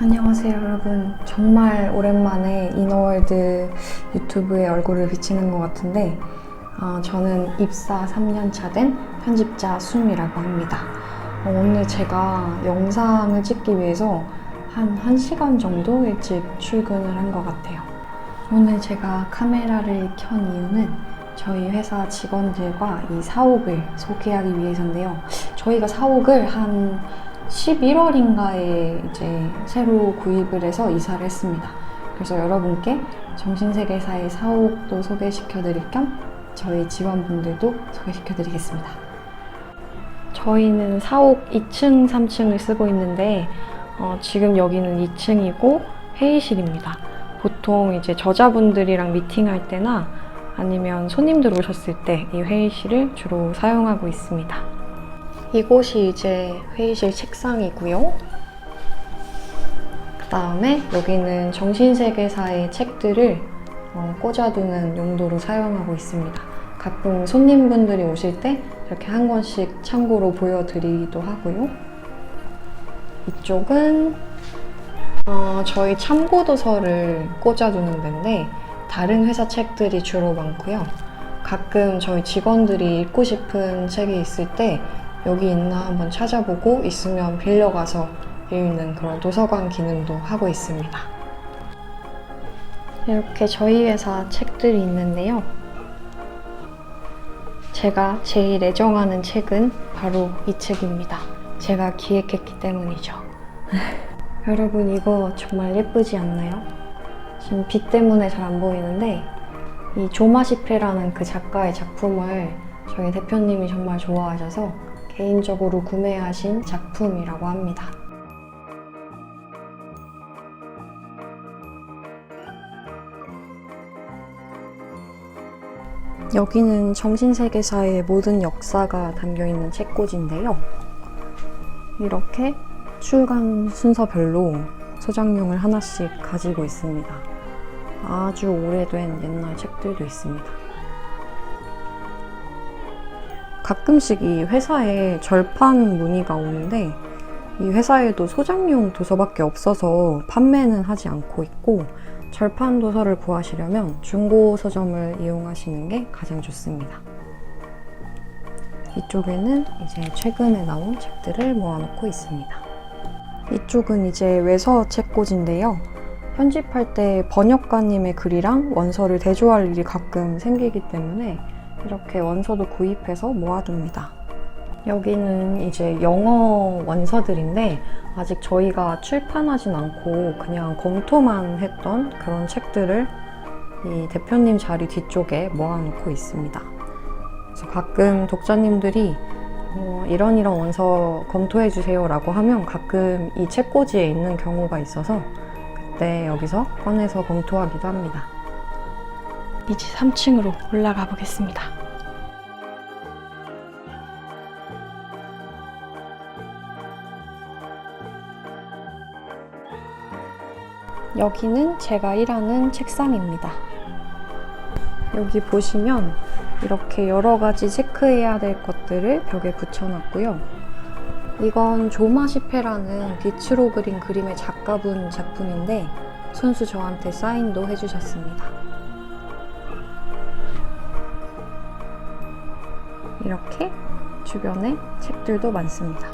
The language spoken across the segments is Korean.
안녕하세요 여러분. 정말 오랜만에 이너월드 유튜브에 얼굴을 비치는 것 같은데 어, 저는 입사 3년차 된 편집자 수미라고 합니다. 어, 오늘 제가 영상을 찍기 위해서 한 1시간 정도 일찍 출근을 한 것 같아요. 오늘 제가 카메라를 켠 이유는 저희 회사 직원들과 이 사옥을 소개하기 위해서인데요. 저희가 사옥을 한 11월인가에 이제 새로 구입을 해서 이사를 했습니다. 그래서 여러분께 정신세계사의 사옥도 소개시켜 드릴 겸 저희 직원분들도 소개시켜 드리겠습니다. 저희는 사옥 2층, 3층을 쓰고 있는데 어, 지금 여기는 2층이고 회의실입니다. 보통 이제 저자분들이랑 미팅할 때나 아니면 손님들 오셨을 때 이 회의실을 주로 사용하고 있습니다. 이곳이 이제 회의실 책상이고요. 그 다음에 여기는 정신세계사의 책들을 어, 꽂아두는 용도로 사용하고 있습니다. 가끔 손님분들이 오실 때 이렇게 한 권씩 참고로 보여드리기도 하고요. 이쪽은 어, 저희 참고도서를 꽂아두는 데인데 다른 회사 책들이 주로 많고요. 가끔 저희 직원들이 읽고 싶은 책이 있을 때 여기 있나 한번 찾아보고 있으면 빌려가서 읽는 그런 도서관 기능도 하고 있습니다. 이렇게 저희 회사 책들이 있는데요. 제가 제일 애정하는 책은 바로 이 책입니다. 제가 기획했기 때문이죠. 여러분 이거 정말 예쁘지 않나요? 지금 빛 때문에 잘 안 보이는데 이 조마시페라는 그 작가의 작품을 저희 대표님이 정말 좋아하셔서 개인적으로 구매하신 작품이라고 합니다. 여기는 정신세계사의 모든 역사가 담겨있는 책꽂이인데요. 이렇게 출간 순서별로 소장용을 하나씩 가지고 있습니다. 아주 오래된 옛날 책들도 있습니다. 가끔씩 이 회사에 절판 문의가 오는데 이 회사에도 소장용 도서밖에 없어서 판매는 하지 않고 있고 절판 도서를 구하시려면 중고 서점을 이용하시는 게 가장 좋습니다. 이쪽에는 이제 최근에 나온 책들을 모아놓고 있습니다. 이쪽은 이제 외서 책꽂인데요. 편집할 때 번역가님의 글이랑 원서를 대조할 일이 가끔 생기기 때문에 이렇게 원서도 구입해서 모아둡니다. 여기는 이제 영어 원서들인데 아직 저희가 출판하진 않고 그냥 검토만 했던 그런 책들을 이 대표님 자리 뒤쪽에 모아놓고 있습니다. 그래서 가끔 독자님들이 어, 이런 이런 원서 검토해 주세요라고 하면 가끔 이 책꽂이에 있는 경우가 있어서 그때 여기서 꺼내서 검토하기도 합니다. 이제 3층으로 올라가 보겠습니다. 여기는 제가 일하는 책상입니다. 여기 보시면 이렇게 여러 가지 체크해야 될 것들을 벽에 붙여놨고요. 이건 조마시페라는 빛으로 그린 그림의 작가분 작품인데 손수 저한테 사인도 해주셨습니다. 이렇게 주변에 책들도 많습니다.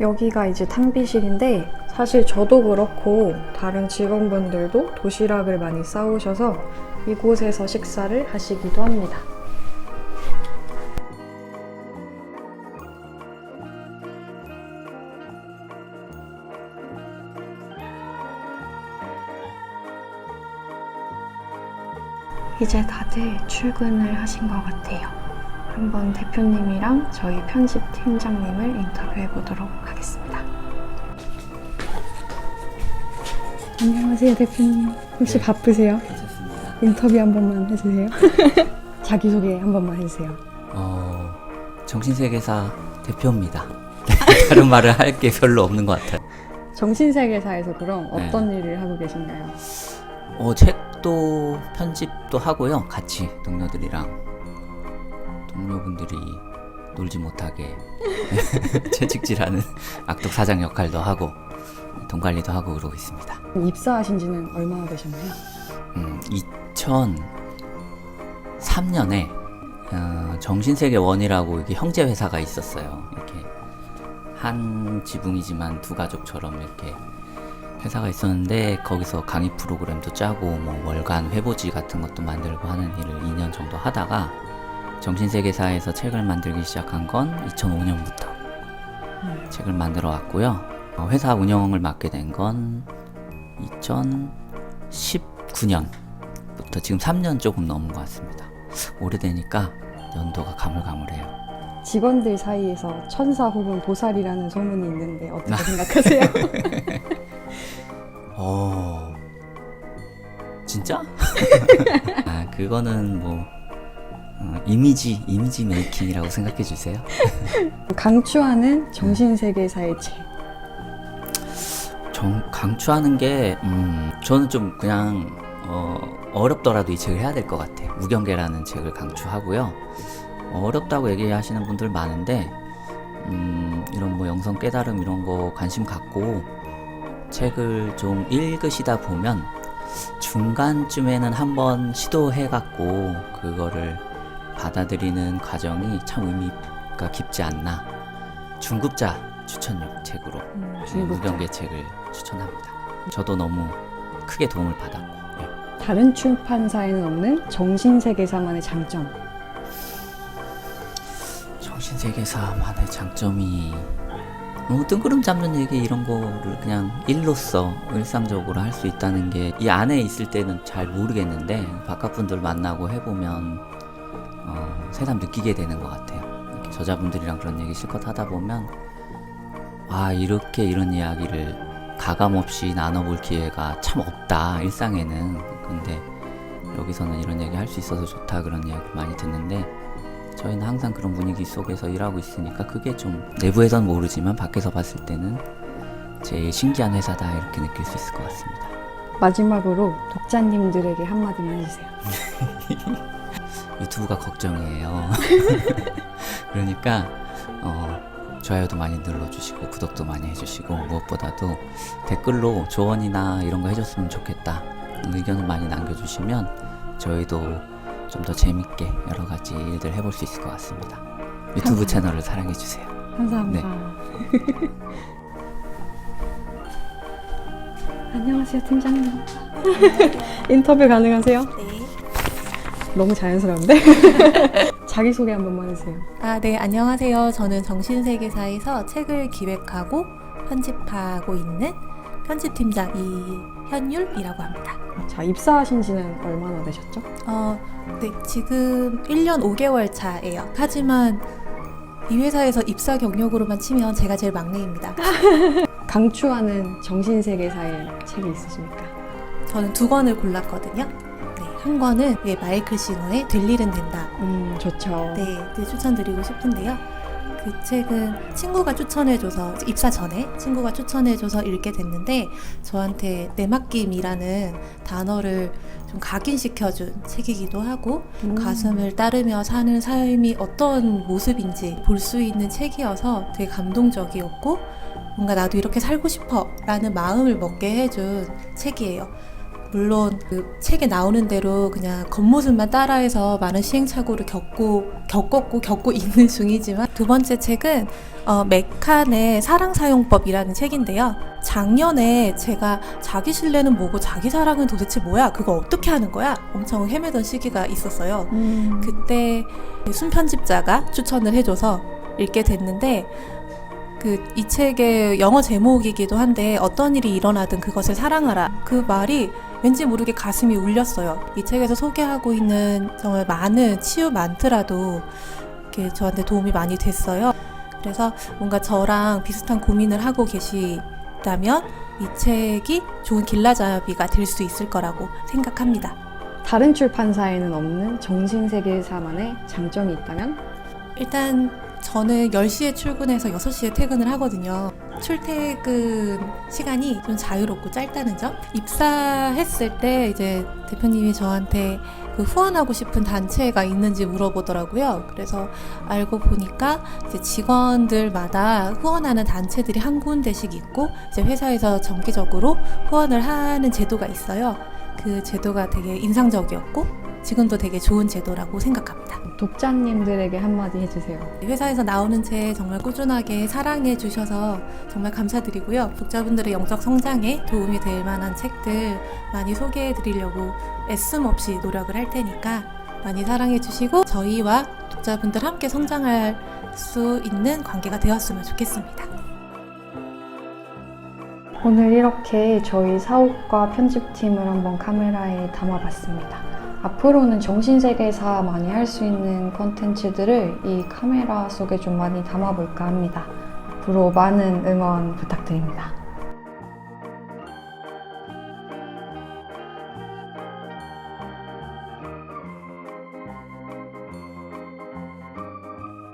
여기가 이제 탕비실인데 사실 저도 그렇고 다른 직원분들도 도시락을 많이 싸오셔서 이곳에서 식사를 하시기도 합니다. 이제 다들 출근을 하신 것 같아요. 한번 대표님이랑 저희 편집 팀장님을 인터뷰해 보도록 하겠습니다. 안녕하세요, 대표님. 혹시 네. 바쁘세요? 괜찮습니다. 인터뷰 한 번만 해주세요. 자기소개 한 번만 해주세요. 어, 정신세계사 대표입니다. 다른 말을 할 게 별로 없는 것 같아요. 정신세계사에서 그럼 네. 어떤 일을 하고 계신가요? 어, 책도 편집도 하고요. 같이 동료들이랑 동료분들이 놀지 못하게 채찍질하는 악독 사장 역할도 하고 돈 관리도 하고 그러고 있습니다. 입사하신 지는 얼마나 되셨나요? 음, 2003년에 어, 정신세계 원이라고 이게 형제 회사가 있었어요. 이렇게 한 지붕이지만 두 가족처럼 이렇게 회사가 있었는데 거기서 강의 프로그램도 짜고 뭐 월간 회보지 같은 것도 만들고 하는 일을 2년 정도 하다가 정신세계사에서 책을 만들기 시작한 건 2005년부터 책을 만들어 왔고요. 어, 회사 운영을 맡게 된 건 2019년부터 지금 3년 조금 넘은 것 같습니다. 오래되니까 연도가 가물가물해요. 직원들 사이에서 천사 혹은 보살이라는 소문이 있는데 어떻게 생각하세요? 어. 진짜? 아, 그거는 뭐 어, 이미지 이미지 메이킹이라고 생각해 주세요. 강추하는 정신세계사의 책. 정, 강추하는 게 음, 저는 좀 그냥 어, 어렵더라도 이 책을 해야 될 것 같아요. 무경계라는 책을 강추하고요. 어렵다고 얘기하시는 분들 많은데 음, 이런 뭐 영성 깨달음 이런 거 관심 갖고 책을 좀 읽으시다 보면 중간쯤에는 한번 시도해 갖고 그거를 받아들이는 과정이 참 의미가 깊지 않나. 중급자 추천용 책으로 음. 무경계 책을 추천합니다. 저도 너무 크게 도움을 받았고. 예. 다른 출판사에는 없는 정신세계사만의 장점. 정신세계사만의 장점이 뭐 뜬구름 잡는 얘기 이런 거를 그냥 일로서 일상적으로 할 수 있다는 게 이 안에 있을 때는 잘 모르겠는데 바깥 분들 만나고 해보면 어, 새삼 느끼게 되는 것 같아요. 이렇게 저자분들이랑 그런 얘기 실컷 하다 보면 아 이렇게 이런 이야기를 가감 없이 나눠볼 기회가 참 없다 일상에는 근데 여기서는 이런 얘기 할 수 있어서 좋다 그런 이야기 많이 듣는데 저희는 항상 그런 분위기 속에서 일하고 있으니까 그게 좀 내부에선 모르지만 밖에서 봤을 때는 제일 신기한 회사다 이렇게 느낄 수 있을 것 같습니다. 마지막으로 독자님들에게 한마디만 해주세요. 유튜브가 걱정이에요. 그러니까 어, 좋아요도 많이 눌러주시고 구독도 많이 해주시고 무엇보다도 댓글로 조언이나 이런 거 해줬으면 좋겠다 의견을 많이 남겨주시면 저희도 좀 더 재밌게 여러 가지 일들 해볼 수 있을 것 같습니다. 유튜브 채널을 사랑해주세요. 감사합니다. 안녕하세요, 팀장님. 인터뷰 가능하세요? 네. 너무 자연스러운데? 자기소개 한 번만 해주세요. 아, 네. 안녕하세요. 저는 정신세계사에서 책을 기획하고 편집하고 있는 편집팀장 이현율이라고 합니다. 자, 입사하신 지는 얼마나 되셨죠? 어, 네. 지금 1년 5개월 차예요. 하지만 이 회사에서 입사 경력으로만 치면 제가 제일 막내입니다. 강추하는 정신세계사의 책이 있으십니까? 저는 두 권을 골랐거든요. 네. 한 권은 예, 마이클 시노의 될 일은 된다. 음, 좋죠. 네, 네, 추천드리고 싶은데요. 그 책은 친구가 추천해줘서 입사 전에 친구가 추천해줘서 읽게 됐는데 저한테 내맡김이라는 단어를 좀 각인시켜준 책이기도 하고 음. 가슴을 따르며 사는 삶이 어떤 모습인지 볼 수 있는 책이어서 되게 감동적이었고 뭔가 나도 이렇게 살고 싶어 라는 마음을 먹게 해준 책이에요. 물론 그 책에 나오는 대로 그냥 겉모습만 따라해서 많은 시행착오를 겪고 겪었고 겪고 있는 중이지만 두 번째 책은 어, 메칸의 사랑사용법이라는 책인데요. 작년에 제가 자기 신뢰는 뭐고 자기 사랑은 도대체 뭐야? 그거 어떻게 하는 거야? 엄청 헤매던 시기가 있었어요. 음, 그때 순 편집자가 추천을 해줘서 읽게 됐는데 그 이 책의 영어 제목이기도 한데 어떤 일이 일어나든 그것을 사랑하라 그 말이 왠지 모르게 가슴이 울렸어요. 이 책에서 소개하고 있는 정말 많은 치유 만트라도 이렇게 저한테 도움이 많이 됐어요. 그래서 뭔가 저랑 비슷한 고민을 하고 계시다면 이 책이 좋은 길라잡이가 될 수 있을 거라고 생각합니다. 다른 출판사에는 없는 정신세계사만의 장점이 있다면? 일단 저는 10시에 출근해서 6시에 퇴근을 하거든요. 출퇴근 시간이 좀 자유롭고 짧다는 점. 입사했을 때 이제 대표님이 저한테 그 후원하고 싶은 단체가 있는지 물어보더라고요. 그래서 알고 보니까 이제 직원들마다 후원하는 단체들이 한 군데씩 있고 이제 회사에서 정기적으로 후원을 하는 제도가 있어요. 그 제도가 되게 인상적이었고 지금도 되게 좋은 제도라고 생각합니다. 독자님들에게 한마디 해주세요. 회사에서 나오는 책 정말 꾸준하게 사랑해 주셔서 정말 감사드리고요. 독자분들의 영적 성장에 도움이 될 만한 책들 많이 소개해 드리려고 애씀 없이 노력을 할 테니까 많이 사랑해 주시고 저희와 독자분들 함께 성장할 수 있는 관계가 되었으면 좋겠습니다. 오늘 이렇게 저희 사옥과 편집팀을 한번 카메라에 담아봤습니다. 앞으로는 정신세계사 많이 할 수 있는 컨텐츠들을 이 카메라 속에 좀 많이 담아볼까 합니다. 앞으로 많은 응원 부탁드립니다.